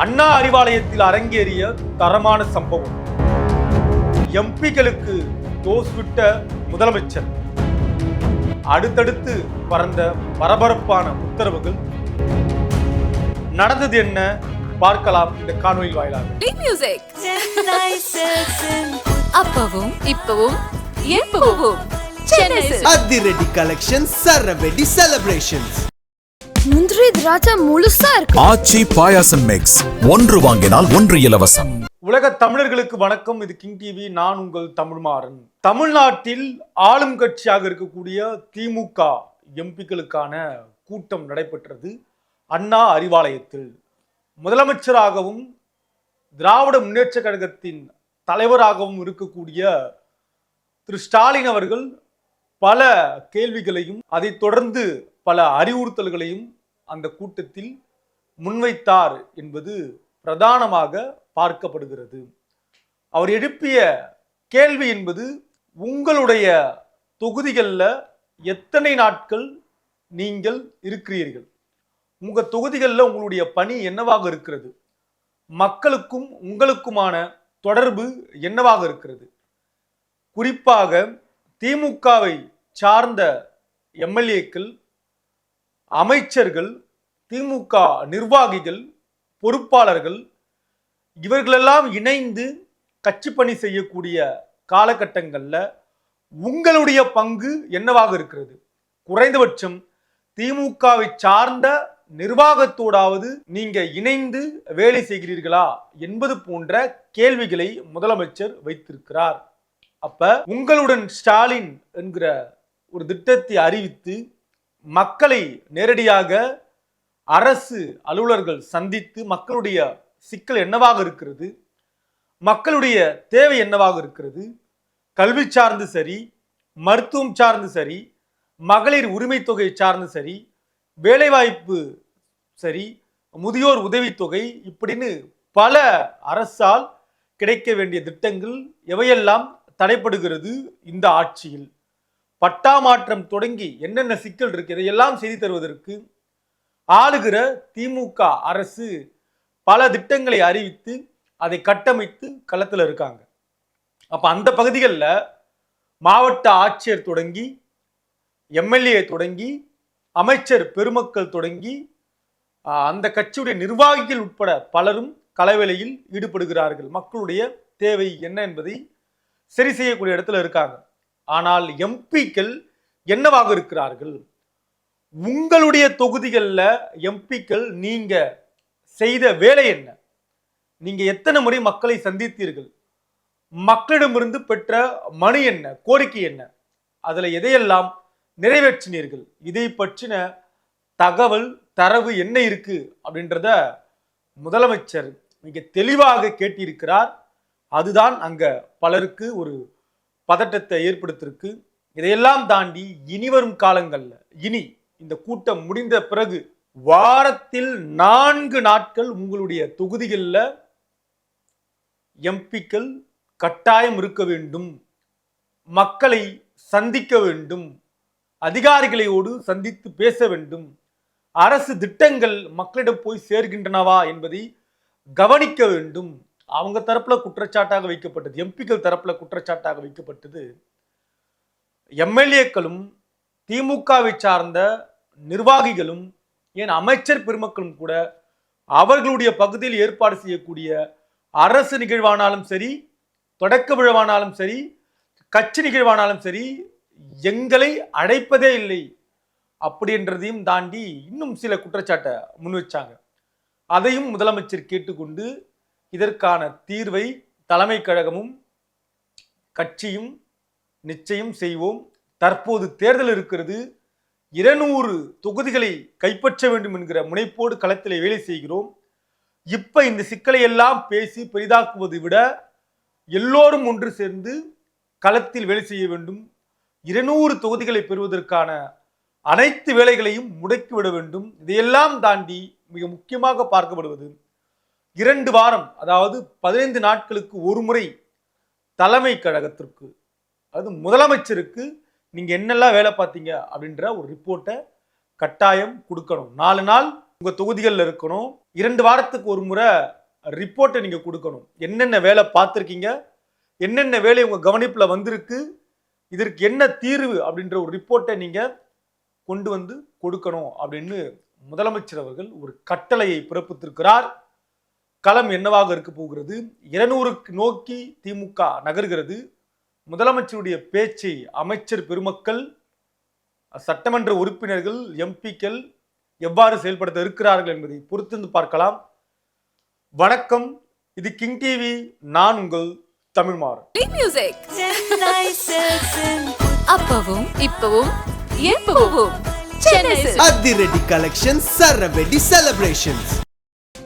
அண்ணா அறிவாலயத்தில் அரங்கேறிய தரமான சம்பவம். எம்பிகளுக்கு டோஸ் விட்ட முதலமைச்சர். அடுத்தடுத்து பறந்த பரபரப்பான உத்தரவுகள். நடந்தது என்ன? பார்க்கலாம் இந்த காணொலி வாயிலாக. அப்பவும் இப்பவும் எப்பவும். அதிரடி கலெக்ஷன் சரவெடி செலிப்ரேஷன்ஸ் முந்திரி திராட்சை முழுசா இருக்கு. ஆச்சி பாயாசம் மிக்ஸ் ஒன்று வாங்கினால் ஒன்று இலவசம். உலக தமிழர்களுக்கு வணக்கம். இது கிங் டிவி. நான் உங்கள் தமிழ்மாறன். தமிழ்நாட்டில் ஆளும் கட்சியாக இருக்கக்கூடிய திமுக எம்பிக்களுக்கான கூட்டம் நடைபெற்றது அண்ணா அறிவாலயத்தில். முதலமைச்சராகவும் திராவிட முன்னேற்ற கழகத்தின் தலைவராகவும் இருக்கக்கூடிய திரு ஸ்டாலின் அவர்கள் பல கேள்விகளையும் அதைத் தொடர்ந்து பல அறிவுறுத்தல்களையும் அந்த கூட்டத்தில் முன்வைத்தார் என்பது பிரதானமாக பார்க்கப்படுகிறது. அவர் எழுப்பிய கேள்வி என்பது உங்களுடைய தொகுதிகளில் எத்தனை நாட்கள் நீங்கள் இருக்கிறீர்கள்? உங்கள் தொகுதிகளில் உங்களுடைய பணி என்னவாக இருக்கிறது? மக்களுக்கும் உங்களுக்குமான தொடர்பு என்னவாக இருக்கிறது? குறிப்பாக திமுகவை சார்ந்த எம்எல்ஏக்கள் அமைச்சர்கள் திமுக நிர்வாகிகள் பொறுப்பாளர்கள் இவர்களெல்லாம் இணைந்து கட்சி பணி செய்யக்கூடிய காலகட்டங்களில் உங்களுடைய பங்கு என்னவாக இருக்கிறது? குறைந்தபட்சம் திமுகவை சார்ந்த நிர்வாகத்தோடாவது நீங்க இணைந்து வேலை செய்கிறீர்களா என்பது போன்ற கேள்விகளை முதலமைச்சர் வைத்திருக்கிறார். அப்ப உங்களுடன் ஸ்டாலின் என்கிற ஒரு திட்டத்தை அறிவித்து மக்களை நேரடியாக அரசு அலுவலர்கள் சந்தித்து மக்களுடைய சிக்கல் என்னவாக இருக்கிறது மக்களுடைய தேவை என்னவாக இருக்கிறது கல்வி சார்ந்து சரி மருத்துவம் சார்ந்து சரி மகளிர் உரிமை தொகை சார்ந்து சரி வேலைவாய்ப்பு சரி முதியோர் உதவித்தொகை இப்படின்னு பல அரசால் கிடைக்க வேண்டிய திட்டங்கள் எவையெல்லாம் தடைப்படுகிறது இந்த ஆட்சியில்? பட்டா மாற்றம் தொடங்கி என்னென்ன சிக்கல் இருக்கு இதையெல்லாம் செய்து தருவதற்கு ஆளுகிற திமுக அரசு பல திட்டங்களை அறிவித்து அதை கட்டமைத்து களத்தில் இருக்காங்க. அப்போ அந்த பகுதிகளில் மாவட்ட ஆட்சியர் தொடங்கி எம்எல்ஏ தொடங்கி அமைச்சர் பெருமக்கள் தொடங்கி அந்த கட்சியுடைய நிர்வாகிகள் உட்பட பலரும் களவேலையில் ஈடுபடுகிறார்கள். மக்களுடைய தேவை என்ன என்பதை சரி செய்யக்கூடிய இடத்துல இருக்காங்க. ஆனால் எம்பிக்கள் என்னவாக இருக்கிறார்கள்? உங்களுடைய தொகுதிகளில் எம்பிக்கள் நீங்க செய்த வேலை என்ன? நீங்க எத்தனை முறை மக்களை சந்தித்தீர்கள்? மக்களிடமிருந்து பெற்ற மனு என்ன? கோரிக்கை என்ன? அதில் எதையெல்லாம் நிறைவேற்றினீர்கள்? இதை பற்றின தகவல் தரவு என்ன இருக்கு? அப்படின்றத முதலமைச்சர் மிக தெளிவாக கேட்டிருக்கிறார். அதுதான் அங்க பலருக்கு ஒரு பதட்டத்தை ஏற்படுத்திருக்கு இதையெல்லாம் தாண்டி இனி வரும் காலங்களில் இனி இந்த கூட்டம் முடிந்த பிறகு வாரத்தில் நான்கு நாட்கள் உங்களுடைய தொகுதிகளில் எம்பிக்கள் கட்டாயம் இருக்க வேண்டும். மக்களை சந்திக்க வேண்டும். அதிகாரிகளோடு சந்தித்து பேச வேண்டும். அரசு திட்டங்கள் மக்களிடம் போய் சேர்கின்றனவா என்பதை கவனிக்க வேண்டும். அவங்க தரப்பில் குற்றச்சாட்டாக வைக்கப்பட்டது எம்பிக்கள் தரப்பில் குற்றச்சாட்டாக வைக்கப்பட்டது. எம்எல்ஏக்களும் திமுகவை சார்ந்த நிர்வாகிகளும் ஏன் அமைச்சர் பெருமக்களும் கூட அவர்களுடைய பகுதியில் ஏற்பாடு செய்யக்கூடிய அரசு நிகழ்வானாலும் சரி தொடக்க விழாவானாலும் சரி கட்சி நிகழ்வானாலும் சரி எங்களை அழைப்பதே இல்லை அப்படின்றதையும் தாண்டி இன்னும் சில குற்றச்சாட்டை முன் வச்சாங்க அதையும் முதலமைச்சர் கேட்டுக்கொண்டு இதற்கான தீர்வை தலைமை கழகமும் கட்சியும் நிச்சயம் செய்வோம். தற்போது தேர்தல் இருக்கிறது. இருநூறு தொகுதிகளை கைப்பற்ற வேண்டும் என்கிற முனைப்போடு களத்தில் வேலை செய்கிறோம். இப்ப இந்த சிக்கலை எல்லாம் பேசி பெரிதாக்குவதை விட எல்லோரும் ஒன்று சேர்ந்து களத்தில் வேலை செய்ய வேண்டும். இருநூறு தொகுதிகளை பெறுவதற்கான அனைத்து வேலைகளையும் முடக்கிவிட வேண்டும். இதையெல்லாம் தாண்டி மிக முக்கியமாக பார்க்கப்படுவது இரண்டு வாரம் அதாவது பதினைந்து நாட்களுக்கு ஒரு முறை தலைமை கழகத்திற்கு அதாவது முதலமைச்சருக்கு நீங்கள் என்னெல்லாம் வேலை பார்த்தீங்க அப்படின்ற ஒரு ரிப்போர்ட்டை கட்டாயம் கொடுக்கணும். நாலு நாள் உங்கள் தொகுதிகளில் இருக்கணும். இரண்டு வாரத்துக்கு ஒரு முறை ரிப்போர்ட்டை நீங்கள் கொடுக்கணும். என்னென்ன வேலை பார்த்துருக்கீங்க? என்னென்ன வேலை உங்கள் கவனிப்பில் வந்திருக்கு? இதற்கு என்ன தீர்வு அப்படின்ற ஒரு ரிப்போர்ட்டை நீங்கள் கொண்டு வந்து கொடுக்கணும் அப்படின்னு முதலமைச்சர் அவர்கள் ஒரு கட்டளையை பிறப்பித்திருக்கிறார். களம் என்னவாக இருக்க போகிறது? இருநூறுக்கு நோக்கி திமுக நகர்கிறது. முதலமைச்சருடைய பேச்சை அமைச்சர் பெருமக்கள் சட்டமன்ற உறுப்பினர்கள் எம்பிக்கள் எவ்வாறு செயல்படுத்த இருக்கிறார்கள் என்பதை பொறுத்திருந்து பார்க்கலாம். வணக்கம். இது கிங் டிவி. நான் உங்கள் தமிழ்மாறன். மியூசிக் அப்பவும் இப்பவும் எப்பவும். அதிரடி கலெக்ஷன் சரவெடி செலிப்ரேஷன்ஸ்